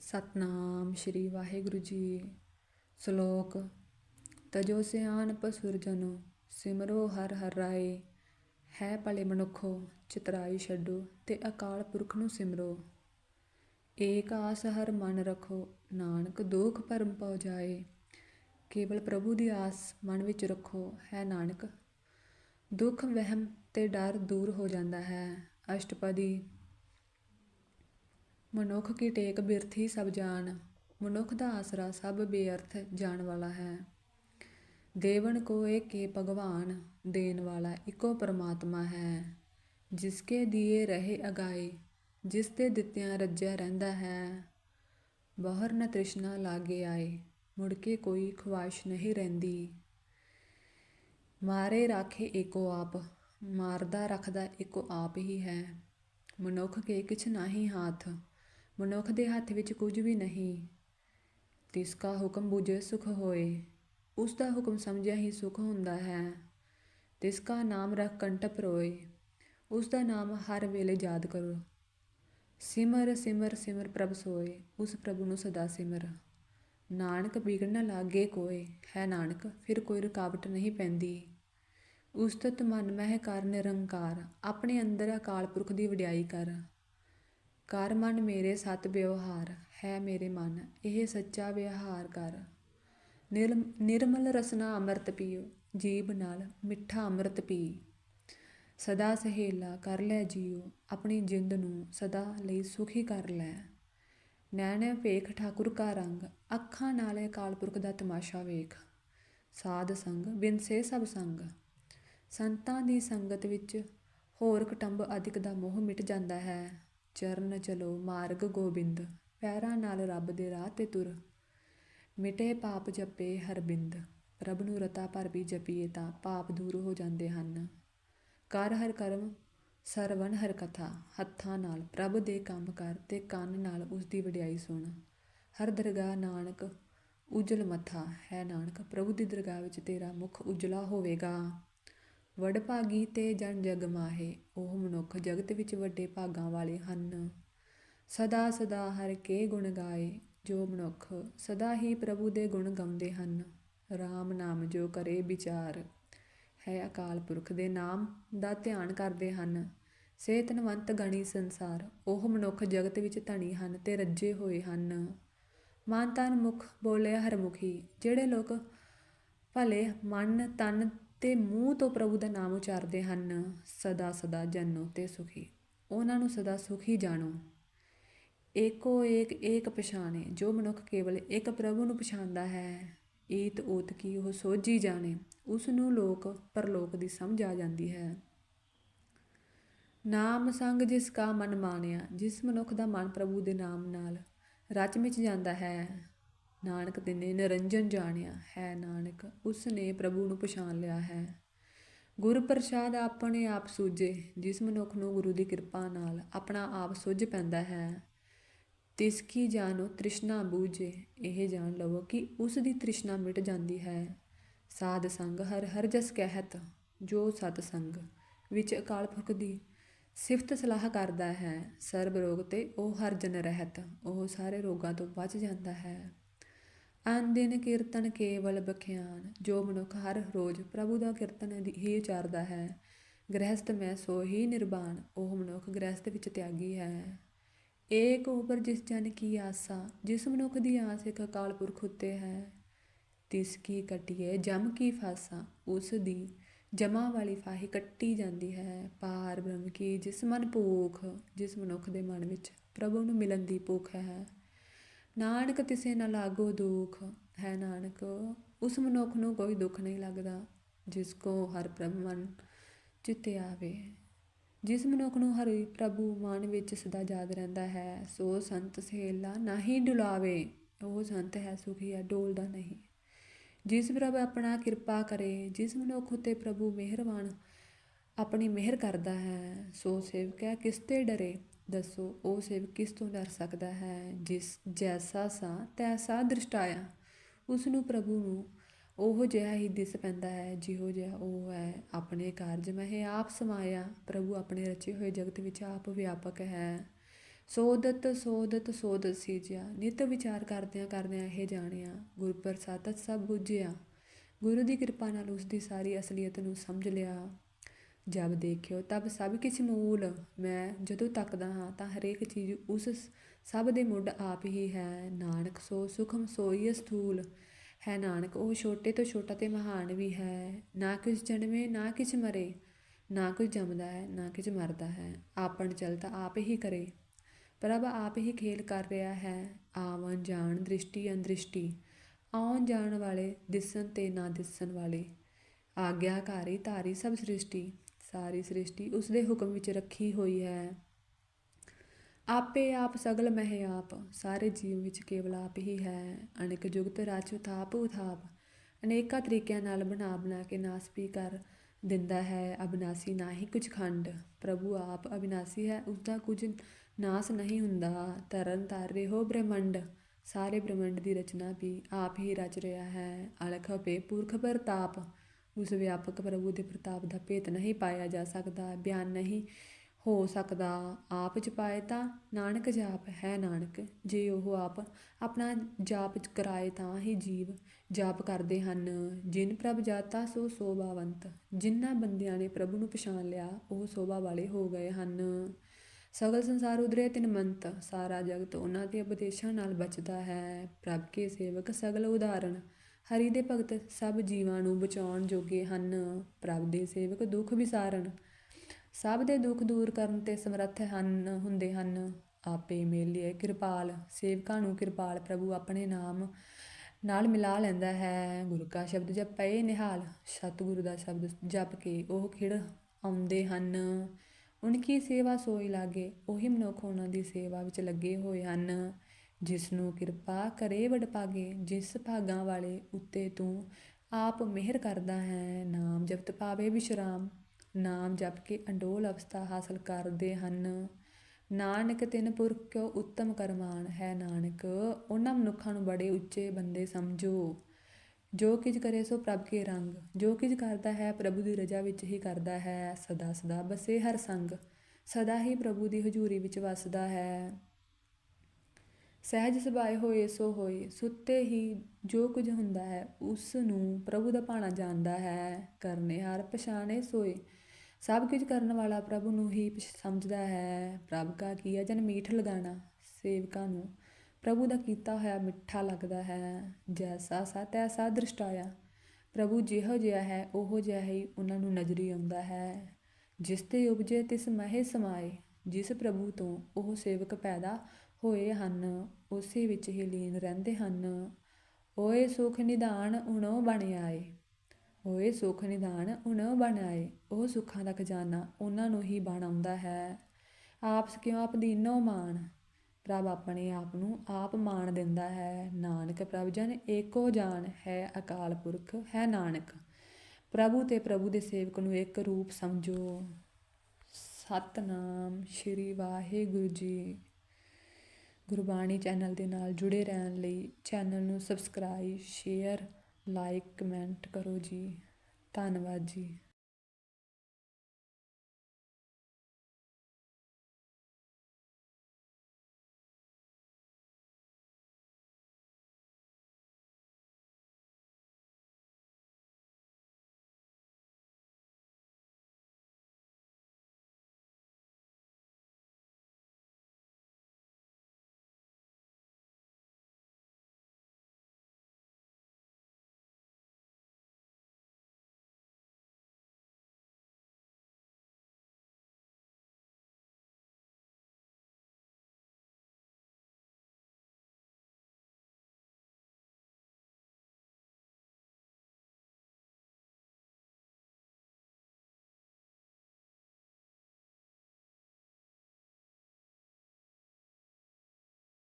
ਸਤਨਾਮ ਸ਼੍ਰੀ ਵਾਹਿਗੁਰੂ ਜੀ। ਸ਼ਲੋਕ, ਤਜੋ ਸਿਆਣਪ ਸੁਰਜਨੋ, ਸਿਮਰੋ ਹਰ ਹਰ ਰਾਏ। ਹੈ ਭਲੇ ਮਨੁੱਖੋ, ਚਿਤਰਾਈ ਛੱਡੋ ਤੇ ਅਕਾਲ ਪੁਰਖ ਨੂੰ ਸਿਮਰੋ। ਏਕ ਆਸ ਹਰ ਮਨ ਰਖੋ, ਨਾਨਕ ਦੁਖ ਭਰਮ ਪਉ ਜਾਏ। ਕੇਵਲ ਪ੍ਰਭੂ ਦੀ ਆਸ ਮਨ ਵਿੱਚ ਰੱਖੋ, ਹੈ ਨਾਨਕ। ਦੁੱਖ ਵਹਿਮ ਤੇ ਡਰ ਦੂਰ ਹੋ ਜਾਂਦਾ ਹੈ। ਅਸ਼ਟਪਦੀ ਮਨੁੱਖ ਕੀ ਟੇਕ ਬਿਰਥੀ ਸਭ ਜਾਣ ਮਨੁੱਖ ਦਾ ਆਸਰਾ ਸਭ ਬੇਅਰਥ ਜਾਣ ਵਾਲਾ ਹੈ। ਦੇਵਨ ਕੋ ਏਕੇ ਭਗਵਾਨ, ਦੇਣ ਵਾਲਾ ਇੱਕੋ ਪਰਮਾਤਮਾ ਹੈ। ਜਿਸਕੇ ਦੀਏ ਰਹੇ ਅਗਾਏ ਜਿਸ ਦੇ ਦਿੱਤਿਆਂ ਰੱਜਿਆ ਰਹਿੰਦਾ ਹੈ। ਬਹਰ ਨ ਤ੍ਰਿਸ਼ਨਾ ਲਾਗੇ ਆਏ, ਮੁੜ ਕੇ ਕੋਈ ਖਵਾਇਸ਼ ਨਹੀਂ ਰਹਿੰਦੀ। ਮਾਰੇ ਰਾਖੇ ਏਕੋ ਆਪ, ਮਾਰਦਾ ਰੱਖਦਾ ਏਕੋ ਆਪ ਹੀ ਹੈ। ਮਨੁੱਖ ਕੇ ਕਿਛ ਨਾਹੀ ਹਾਥ ਮਨੁੱਖ ਦੇ ਹੱਥ ਵਿੱਚ ਕੁਝ ਵੀ ਨਹੀਂ। ਤਿਸ ਕਾ ਹੁਕਮ ਬੁਝੇ ਸੁਖ ਹੋਏ। ਉਸ ਦਾ ਹੁਕਮ ਸਮਝਿਆ ਹੀ ਸੁਖ ਹੁੰਦਾ ਹੈ। ਤਿਸ ਕਾ ਨਾਮ ਰਖ ਕੰਠ ਪਰੋਏ ਉਸ ਦਾ ਨਾਮ ਹਰ ਵੇਲੇ ਯਾਦ ਕਰੋ। ਸਿਮਰ ਸਿਮਰ ਸਿਮਰ ਪ੍ਰਭ ਸੋਏ। ਉਸ ਪ੍ਰਭੂ ਨੂੰ ਸਦਾ ਸਿਮਰ। ਨਾਨਕ ਬਿਗੜਨ ਲਾਗੇ ਕੋਏ। ਹੈ ਨਾਨਕ, ਫਿਰ ਕੋਈ ਰੁਕਾਵਟ ਨਹੀਂ ਪੈਂਦੀ। ਉਸਤਤ ਮਨ ਮਹਿ ਕਰ ਨਿਰੰਕਾਰ। ਆਪਣੇ ਅੰਦਰ ਅਕਾਲ ਪੁਰਖ ਦੀ ਵਡਿਆਈ ਕਰ। ਕਰ ਮਨ ਮੇਰੇ ਸਤ ਵਿਵਹਾਰ, ਹੈ ਮੇਰੇ ਮਨ, ਇਹ ਸੱਚਾ ਵਿਹਾਰ ਕਰ। ਨਿਰਮ- ਨਿਰਮਲ ਰਸਨਾ ਅੰਮ੍ਰਿਤ ਪੀਓ ਜੀਬ ਨਾਲ ਮਿੱਠਾ ਅੰਮ੍ਰਿਤ ਪੀ। ਸਦਾ ਸਹੇਲਾ ਕਰ ਲੈ ਜੀਓ, ਆਪਣੀ ਜਿੰਦ ਨੂੰ ਸਦਾ ਲਈ ਸੁਖੀ ਕਰ ਲੈ। ਨੈਣੇ ਵੇਖ ਠਾਕੁਰ ਕਾ ਰੰਗ, ਅੱਖਾਂ ਨਾਲੇ ਕਾਲਪੁਰਖ ਦਾ ਤਮਾਸ਼ਾ ਵੇਖ। ਸਾਧ ਸੰਗ, ਬਿਨਸੇ ਸਭ ਸੰਗ। ਸੰਤਾਂ ਦੀ ਸੰਗਤ ਵਿੱਚ ਹੋਰ ਕਟੰਬ ਅਧਿਕ ਦਾ ਮੋਹ ਮਿਟ ਜਾਂਦਾ ਹੈ। ਚਰਨ ਚਲੋ, ਮਾਰਗ ਗੋਬਿੰਦ, ਪੈਰਾਂ ਨਾਲ ਰੱਬ ਦੇ ਰਾਹ ਤੇ ਤੁਰ। ਮਿਟੇ ਪਾਪ ਜਪੇ ਹਰਬਿੰਦ ਪ੍ਰਭ ਨੂੰ ਰਤਾ ਭਰ ਵੀ ਜਪੀਏ ਤਾਂ ਪਾਪ ਦੂਰ ਹੋ ਜਾਂਦੇ ਹਨ। ਕਰ ਹਰ ਕਰਮ, ਸਰਵਣ ਹਰ ਕਥਾ, ਹੱਥਾਂ ਨਾਲ ਪ੍ਰਭ ਦੇ ਕੰਮ ਕਰ ਤੇ ਕੰਨ ਨਾਲ ਉਸ ਦੀ ਵਡਿਆਈ ਸੁਣ। ਹਰ ਦਰਗਾਹ ਨਾਨਕ, ਉਜਲ ਮੱਥਾ, ਹੈ ਨਾਨਕ, ਪ੍ਰਭੂ ਦੀ ਦਰਗਾਹ ਵਿੱਚ ਤੇਰਾ ਮੁਖ ਉਜਲਾ ਹੋਵੇਗਾ। ਵਡ ਭਾਗੀ ਤੇ ਜਨ ਜਗ ਮਾਹੇ, ਉਹ ਮਨੁੱਖ ਜਗਤ ਵਿੱਚ ਵੱਡੇ ਭਾਗਾਂ ਵਾਲੇ ਹਨ। ਸਦਾ ਸਦਾ ਹਰ ਕੇ ਗੁਣ ਗਾਏ, ਜੋ ਮਨੁੱਖ ਸਦਾ ਹੀ ਪ੍ਰਭੂ ਦੇ ਗੁਣ ਗਾਉਂਦੇ ਹਨ। RAM ਨਾਮ ਜੋ ਕਰੇ ਵਿਚਾਰ, ਹੈ ਅਕਾਲ ਪੁਰਖ ਦੇ ਨਾਮ ਦਾ ਧਿਆਨ ਕਰਦੇ ਹਨ। ਸਿਹਤਨਵੰਤ ਗਣੀ ਸੰਸਾਰ, ਉਹ ਮਨੁੱਖ ਜਗਤ ਵਿੱਚ ਧਣੀ ਹਨ ਤੇ ਰੱਜੇ ਹੋਏ ਹਨ। ਮਨ ਤਨ ਮੁਖ ਬੋਲੇ ਹਰਮੁਖੀ, ਜਿਹੜੇ ਲੋਕ ਭਲੇ ਮਨ ਤਨ ਤੇ ਮੂੰਹ ਤੋਂ ਪ੍ਰਭੂ ਦਾ ਨਾਮ ਉਚਾਰਦੇ ਹਨ, ਸਦਾ ਸਦਾ ਜਨੋ ਤੇ ਸੁਖੀ। ਉਹਨਾਂ ਨੂੰ ਸਦਾ ਸੁਖੀ ਜਾਣੋ। ਏਕੋ ਏਕ ਏਕ ਪਛਾਣੇ, ਜੋ ਮਨੁੱਖ ਕੇਵਲ ਇੱਕ ਪ੍ਰਭੂ ਨੂੰ ਪਛਾਣਦਾ ਹੈ, ਈਤ ਓਤ ਕੀ ਉਹ ਸੋਝੀ ਜਾਣੇ ਉਸ ਨੂੰ ਲੋਕ, ਪਰਲੋਕ ਦੀ ਸਮਝ ਆ ਜਾਂਦੀ ਹੈ। ਨਾਮ ਸੰਗ ਜਿਸ ਕਾ ਮਨ ਮਾਨਿਆ ਜਿਸ ਮਨੁੱਖ ਦਾ ਮਨ ਪ੍ਰਭੂ ਦੇ ਨਾਮ ਨਾਲ ਰਚ ਮਿਚ ਜਾਂਦਾ ਹੈ ਨਾਨਕ ਤਿਨੇ ਨਿਰੰਜਨ ਜਾਣਿਆ, ਹੈ ਨਾਨਕ ਉਸ ਨੇ ਪ੍ਰਭੂ ਨੂੰ ਪਛਾਣ ਲਿਆ ਹੈ। ਗੁਰ ਪ੍ਰਸਾਦ ਆਪਣੇ ਆਪ ਸੂਝੇ, ਜਿਸ ਮਨੁੱਖ ਨੂੰ ਗੁਰੂ ਦੀ ਕਿਰਪਾ ਨਾਲ ਆਪਣਾ ਆਪ ਸੁੱਝ ਪੈਂਦਾ ਹੈ। ਤਿਸ ਕੀ ਜਾਣੋ, ਤ੍ਰਿਸ਼ਨਾ ਬੂਝੇ, ਇਹ ਜਾਣ ਲਵੋ ਕਿ ਉਸ ਦੀ ਤ੍ਰਿਸ਼ਨਾ ਮਿਟ ਜਾਂਦੀ ਹੈ। ਸਾਧ ਸੰਗ ਹਰ ਹਰ ਜਸ ਕਹਿਤ, ਜੋ ਸਤ ਸੰਗ, ਵਿੱਚ ਅਕਾਲ ਪੁਰਖ ਦੀ ਸਿਫਤ ਸਲਾਹ ਕਰਦਾ ਹੈ। ਸਰਬ ਰੋਗ ਤੇ ਉਹ ਹਰ ਜਨ ਰਹਿਤ, ਉਹ ਸਾਰੇ ਰੋਗਾਂ ਤੋਂ ਬਚ ਜਾਂਦਾ ਹੈ। ਅਨ ਦਿਨ ਕੀਰਤਨ ਕੇਵਲ ਬਖਿਆਨ, ਜੋ ਮਨੁੱਖ ਹਰ ਰੋਜ਼ ਪ੍ਰਭੂ ਦਾ ਕੀਰਤਨ ਹੀ ਉਚਾਰਦਾ ਹੈ। ਗ੍ਰਹਿਸਥ ਮੈਂ ਸੋ ਹੀ ਨਿਰਵਾਣ ਉਹ ਮਨੁੱਖ ਗ੍ਰਹਿਸਥ ਵਿੱਚ ਤਿਆਗੀ ਹੈ। ਏਕ ਉਪਰ ਜਿਸ ਜਨ ਕੀ ਆਸਾ, ਜਿਸ ਮਨੁੱਖ ਦੀ ਆਸ ਇੱਕ ਅਕਾਲ ਪੁਰਖ ਉੱਤੇ ਹੈ। ਤਿਸ ਕੀ ਕਟਿਏ ਜਮ ਕੀ ਫਾਸਾ, ਉਸ ਦੀ ਜਮਾ ਵਾਲੀ ਫਾਹੀ ਕੱਟੀ ਜਾਂਦੀ ਹੈ। ਪਾਰ ਬ੍ਰਹਮ ਕੀ ਜਿਸ ਮਨ ਭੂਖ, ਜਿਸ ਮਨੁੱਖ ਦੇ ਮਨ ਵਿੱਚ ਪ੍ਰਭੂ ਨੂੰ ਮਿਲਣ ਦੀ ਭੁੱਖ ਹੈ। ਨਾਨਕ ਤਿਸੇ ਨਾ ਲਾਗੋ ਦੁਖ, ਹੈ ਨਾਨਕ, ਉਸ ਮਨੁੱਖ ਨੂੰ ਕੋਈ ਦੁੱਖ ਨਹੀਂ ਲੱਗਦਾ, ਜਿਸ ਕੋ ਹਰ ਪ੍ਰਭ ਮਨ ਚਿੱਤੇ ਆਵੇ। ਜਿਸ ਮਨੁੱਖ ਨੂੰ ਹਰਿ ਪ੍ਰਭੂ ਮਨ ਵਿੱਚ ਸਦਾ ਯਾਦ ਰਹਿੰਦਾ ਹੈ, ਸੋ ਸੰਤ ਸਹੇਲਾ ਨਹੀਂ ਡੁਲਾਵੇ, ਉਹ ਸੰਤ ਹੈ ਸੁਖੀ ਹੈ, ਡੋਲਦਾ ਨਹੀਂ। ਜਿਸ ਪ੍ਰਭ ਆਪਣਾ ਕਿਰਪਾ ਕਰੇ, ਜਿਸ ਮਨੁੱਖ ਉਤੇ ਪ੍ਰਭੂ ਮਿਹਰਬਾਨ ਆਪਣੀ ਮਿਹਰ ਕਰਦਾ ਹੈ, ਸੋ ਸੇਵਕੈ ਕਿਸ ਤੇ ਡਰੇ। ਦੱਸੋ, ਉਹ ਸੇਵਕ ਕਿਸ ਤੋਂ ਡਰ ਸਕਦਾ ਹੈ? ਜਿਸ ਜੈਸਾ ਸਾ, ਤੈਸਾ ਦ੍ਰਿਸ਼ਟਾਇਆ ਉਸ ਨੂੰ ਪ੍ਰਭੂ ਨੂੰ ਉਹ ਜਿਹਾ ਹੀ ਦਿਸ ਪੈਂਦਾ ਹੈ, ਜਿਹੋ ਜਿਹਾ ਉਹ ਹੈ। ਆਪਣੇ ਕਾਰਜ ਮਹਿ ਆਪ ਸਮਾਇਆ। ਪ੍ਰਭੂ ਆਪਣੇ ਰਚੇ ਹੋਏ ਜਗਤ ਵਿੱਚ ਆਪ ਵਿਆਪਕ ਹੈ। ਸੋਦਤ ਸੋਦਤ ਸੋਦਤ ਸੀਜਿਆ। ਨਿਤ ਵਿਚਾਰ ਕਰਦਿਆਂ ਕਰਦਿਆਂ ਇਹ ਜਾਣਿਆ। ਗੁਰ ਪ੍ਰਸਾਦਤ ਸਭ ਬੁੱਝਿਆ। ਗੁਰੂ ਦੀ ਕਿਰਪਾ ਨਾਲ ਉਸ ਦੀ ਸਾਰੀ ਅਸਲੀਅਤ ਨੂੰ ਸਮਝ ਲਿਆ। ਜਬ ਦੇਖਿਓ, ਤਬ ਸਭ ਕਿਛ ਮੂਲ। ਮੈਂ ਜਦੋਂ ਤੱਕਦਾ ਹਾਂ ਤਾਂ ਹਰੇਕ ਚੀਜ਼ ਉਸ ਸਭ ਦੇ ਮੁੱਢ ਆਪ ਹੀ ਹੈ। ਨਾਨਕ ਸੋ ਸੁਖਮ ਸੋਈ ਸਥੂਲ। ਹੈ ਨਾਨਕ, ਉਹ ਛੋਟੇ ਤੋਂ ਛੋਟਾ ਤੇ ਮਹਾਨ ਵੀ ਹੈ। ਨਾ ਕੁਛ ਜਨਮੇ, ਨਾ ਕਿਸ ਮਰੇ। ਨਾ ਕੁਝ ਜੰਮਦਾ ਹੈ, ਨਾ ਕੁਝ ਮਰਦਾ ਹੈ। ਆਪਣ ਚਲਤਾ ਆਪ ਹੀ ਕਰੇ। ਪ੍ਰਭ ਆਪ ਹੀ ਖੇਲ ਕਰ ਰਿਹਾ ਹੈ। ਆਵਨ ਜਾਣ ਦ੍ਰਿਸ਼ਟੀ ਅੰਦ੍ਰਿਸ਼ਟੀ। ਆਉਣ ਜਾਣ ਵਾਲੇ ਦਿਸਣ ਤੇ ਨਾ ਦਿਸਣ ਵਾਲੇ। ਆਗਿਆਕਾਰੀ ਧਾਰੀ ਸਭ ਸ੍ਰਿਸ਼ਟੀ। ਸਾਰੀ ਸ੍ਰਿਸ਼ਟੀ ਉਸ ਦੇ ਹੁਕਮ ਵਿੱਚ ਰੱਖੀ ਹੋਈ ਹੈ। ਆਪੇ ਆਪ ਸਗਲ ਮਹਿ ਆਪ, ਸਾਰੇ ਜੀਵ ਵਿੱਚ ਕੇਵਲ ਆਪ ਹੀ ਹੈ। ਅਨੇਕ ਜੁਗਤ ਰਚ ਉਥਾਪ ਉਥਾਪ, ਅਨੇਕਾਂ ਤਰੀਕਿਆਂ ਨਾਲ ਬਣਾ ਬਣਾ ਕੇ ਨਾਸ ਵੀ ਕਰ ਦਿੰਦਾ ਹੈ। ਅਵਿਨਾਸੀ ਨਾ ਹੀ ਕੁਝ ਖੰਡ, ਪ੍ਰਭੂ ਆਪ ਅਬਿਨਾਸੀ ਹੈ ਉਸ ਦਾ ਕੁਝ ਨਾਸ ਨਹੀਂ ਹੁੰਦਾ। ਤਰਨ ਤਾਰ ਹੋ ਬ੍ਰਹਮੰਡ, ਸਾਰੇ ਬ੍ਰਹਮੰਡ ਦੀ ਰਚਨਾ ਵੀ ਆਪ ਹੀ ਰਚ ਰਿਹਾ ਹੈ। ਅਲਖ ਪੇ ਪੁਰਖ, ਪ੍ਰਤਾਪ ਉਸ ਵਿਆਪਕ ਪ੍ਰਭੂ ਦੇ ਪ੍ਰਤਾਪ ਦਾ ਭੇਤ ਨਹੀਂ ਪਾਇਆ ਜਾ ਸਕਦਾ, ਬਿਆਨ ਨਹੀਂ ਹੋ ਸਕਦਾ। ਆਪ ਚ ਪਾਏ ਤਾਂ ਨਾਨਕ ਜਾਪ ਹੈ ਨਾਨਕ, ਜੇ ਉਹ ਆਪ ਆਪਣਾ ਜਾਪ ਕਰਾਏ ਤਾਂ ਹੀ ਜੀਵ ਜਾਪ ਕਰਦੇ ਹਨ। ਜਿਨ ਪ੍ਰਭ ਜਾਤਾ ਸੋ ਸੋਭਾਵੰਤ, ਜਿਨ੍ਹਾਂ ਬੰਦਿਆਂ ਨੇ ਪ੍ਰਭੂ ਨੂੰ ਪਛਾਣ ਲਿਆ, ਉਹ ਸੋਭਾ ਵਾਲੇ ਹੋ ਗਏ ਹਨ। ਸਗਲ ਸੰਸਾਰ ਉਦਰੇ ਤਿਨਮੰਤ ਸਾਰਾ ਜਗਤ ਉਹਨਾਂ ਦੇ ਉਪਦੇਸ਼ਾਂ ਨਾਲ ਬਚਦਾ ਹੈ। ਪ੍ਰਭ ਕੇ ਸੇਵਕ ਸਗਲ ਉਦਾਹਰਣ ਹਰੀ ਦੇ ਭਗਤ ਸਭ ਜੀਵਾਂ ਨੂੰ ਬਚਾਉਣ ਜੋਗੇ ਹਨ, ਪ੍ਰਭ ਦੇ ਸੇਵਕ ਦੁੱਖ ਵਿਸਾਰਨ ਸਭ ਦੇ ਦੁੱਖ ਦੂਰ ਕਰਨ ਤੇ ਸਮਰੱਥ ਹਨ, ਹੁੰਦੇ ਹਨ। ਆਪੇ ਮੇਲੇ ਕਿਰਪਾਲ, ਸੇਵਕਾਂ ਨੂੰ ਕਿਰਪਾਲ ਪ੍ਰਭੂ ਆਪਣੇ ਨਾਮ ਨਾਲ ਮਿਲਾ ਲੈਂਦਾ ਹੈ। ਗੁਰੂ ਕਾ ਸ਼ਬਦ ਜਪ ਪਏ ਨਿਹਾਲ, ਸਤਿਗੁਰੂ ਦਾ ਸ਼ਬਦ ਜਪ ਕੇ ਉਹ ਖਿੜ ਆਉਂਦੇ ਹਨ। ਉਨਕੀ ਸੇਵਾ ਸੋਈ ਲਾਗੇ, ਉਹੀ ਮਨੁੱਖ ਉਹਨਾਂ ਦੀ ਸੇਵਾ ਵਿੱਚ ਲੱਗੇ ਹੋਏ ਹਨ। ਜਿਸ ਨੂੰ ਕਿਰਪਾ ਕਰੇ ਵਡਭਾਗੇ, ਜਿਸ ਭਾਗਾਂ ਵਾਲੇ ਉੱਤੇ ਤੂੰ ਆਪ ਮਿਹਰ ਕਰਦਾ ਹੈ, ਨਾਮ ਜਪਤ ਪਾਵੇ ਵਿਸ਼ਰਾਮ। ਨਾਮ ਜਪ ਕੇ ਅੰਡੋਲ ਅਵਸਥਾ ਹਾਸਲ ਕਰਦੇ ਹਨ। ਨਾਨਕ ਤਿੰਨ ਪੁਰਖ ਕਿਉ ਉੱਤਮ ਕਰਮਾਨ ਹੈ ਨਾਨਕ, ਉਹਨਾਂ ਮਨੁੱਖਾਂ ਨੂੰ ਬੜੇ ਉੱਚੇ ਬੰਦੇ ਸਮਝੋ। ਜੋ ਕਿਛ ਕਰੇ ਸੋ ਪ੍ਰਭ ਕੇ ਰੰਗ, ਜੋ ਕਿਛ ਕਰਦਾ ਹੈ ਪ੍ਰਭੂ ਦੀ ਰਜ਼ਾ ਵਿੱਚ ਹੀ ਕਰਦਾ ਹੈ, ਸਦਾ ਸਦਾ ਬਸੇ ਹਰ ਸੰਗ, ਸਦਾ ਹੀ ਪ੍ਰਭੂ ਦੀ ਹਜ਼ੂਰੀ ਵਿੱਚ ਵਸਦਾ ਹੈ। ਸਹਿਜ ਸੁਭਾਏ ਹੋਏ, ਸੋ ਹੋਏ। ਸੁੱਤੇ ਹੀ ਜੋ ਕੁਝ ਹੁੰਦਾ ਹੈ, ਉਸ ਨੂੰ ਪ੍ਰਭੂ ਦਾ ਭਾਣਾ ਜਾਣਦਾ ਹੈ। ਕਰਨੇ ਹਰ ਪਛਾਣੇ ਸੋਏ। ਸਭ ਕੁਝ ਕਰਨ ਵਾਲਾ ਪ੍ਰਭੂ ਨੂੰ ਹੀ ਸਮਝਦਾ ਹੈ। ਪ੍ਰਭ ਕਾ ਕੀਆ ਜਨ ਮੀਠ ਲਗਾਣਾ? ਸੇਵਕਾਂ ਨੂੰ ਪ੍ਰਭੂ ਦਾ ਕੀਤਾ ਹੋਇਆ ਮਿੱਠਾ ਲੱਗਦਾ ਹੈ। ਜੈਸਾ ਸਾ ਤੈਸਾ ਦ੍ਰਿਸ਼ਟਾਇਆ ਪ੍ਰਭੂ ਜਿਹੋ ਜਿਹਾ ਹੈ, ਉਹੋ ਜਿਹਾ ਹੀ ਉਹਨਾਂ ਨੂੰ ਨਜ਼ਰੀ ਆਉਂਦਾ ਹੈ। ਜਿਸ ਤੇ ਉਪਜੇ ਤਿਸ ਮਹਿ ਸਮਾਏ। ਜਿਸ ਪ੍ਰਭੂ ਤੋਂ ਉਹ ਸੇਵਕ ਪੈਦਾ ਹੋਏ ਹਨ, ਉਸੇ ਵਿੱਚ ਹੀ ਲੀਨ ਰਹਿੰਦੇ ਹਨ। ਓਏ ਸੁਖ ਨਿਧਾਨ ਉਣੋ ਬਣ ਆਏ। ਓਏ ਸੁਖ ਨਿਧਾਨ ਉਣੋ ਬਣ ਆਏ। ਉਹ ਸੁੱਖਾਂ ਦਾ ਖਜ਼ਾਨਾ ਉਹਨਾਂ ਨੂੰ ਹੀ ਬਣ ਆਉਂਦਾ ਹੈ। ਆਪਸ ਕਿਉਂ ਆਪ ਦੀਨੋ ਮਾਣ? ਪ੍ਰਭ ਆਪਣੇ ਆਪ ਨੂੰ ਆਪ ਮਾਣ ਦਿੰਦਾ ਹੈ। ਨਾਨਕ, ਪ੍ਰਭ ਜਨ ਏਕੋ ਜਾਨ, ਹੈ ਅਕਾਲ ਪੁਰਖ, ਹੈ ਨਾਨਕ। ਪ੍ਰਭੂ ਤੇ ਪ੍ਰਭੂ ਦੇ ਸੇਵਕ ਨੂੰ ਇੱਕ ਰੂਪ ਸਮਝੋ। ਸਤਨਾਮ ਸ਼੍ਰੀ ਵਾਹਿਗੁਰੂ ਜੀ। ਗੁਰਬਾਣੀ ਚੈਨਲ ਦੇ ਨਾਲ ਜੁੜੇ ਰਹਿਣ ਲਈ ਚੈਨਲ ਨੂੰ ਸਬਸਕ੍ਰਾਈਬ, ਸ਼ੇਅਰ, ਲਾਈਕ, ਕਮੈਂਟ ਕਰੋ ਜੀ। ਧੰਨਵਾਦ ਜੀ।